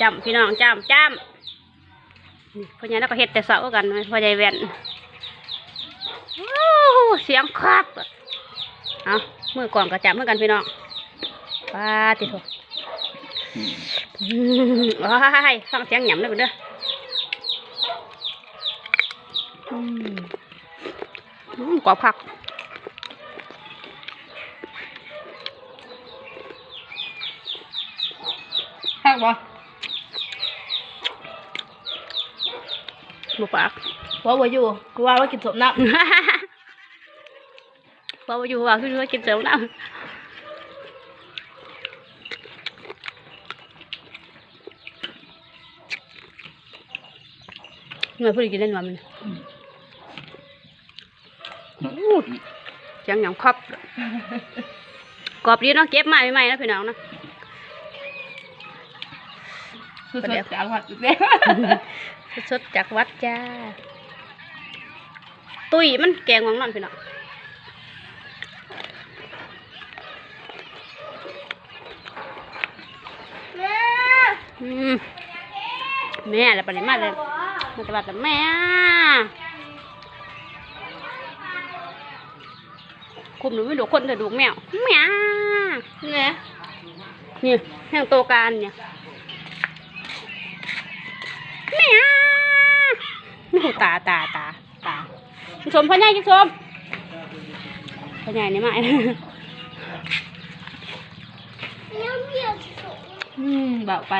จำพี่น้องจำจำพ่อใหญ่แล้วก็เฮ็ดแต่เสากันพ่อใหญ่แว่นเสียงครับเอามือก่อนก็จับมือกันพี่น้องปาติโถอืมว้ายฟังเสียงหยำเลยเด้ออืมอืมกอบคักแห้ง ปะหมูปากว่าว่าอยู่กูว่าว่ากินสมน้ว่าว่าอยู่ว่าคือว่ากินเสริมน้ำเมื่อพูดกินได้หน่อยมันอู้เสียังหยำครอบกรอบดีเนาะเก็บมาใหม่ๆนะพี่น้องนะ สดจากวัดอีกแล้วสดๆจากวัดจ้า ตุ้ยมันแกงวังนอนพี่น้องอืมแม่แล้วปริมาเลยมาตะบัดแต่แม่คุมหนูไม่ดูคนแต่ดูแมวแมวเนี่ยนี่แห่งโตการเนี่ยแมวไม่หู ตาตาตาตาคุณชมพ่อใหญ่คุณชมพ่อใหญ่นี่มาอืมเบาไป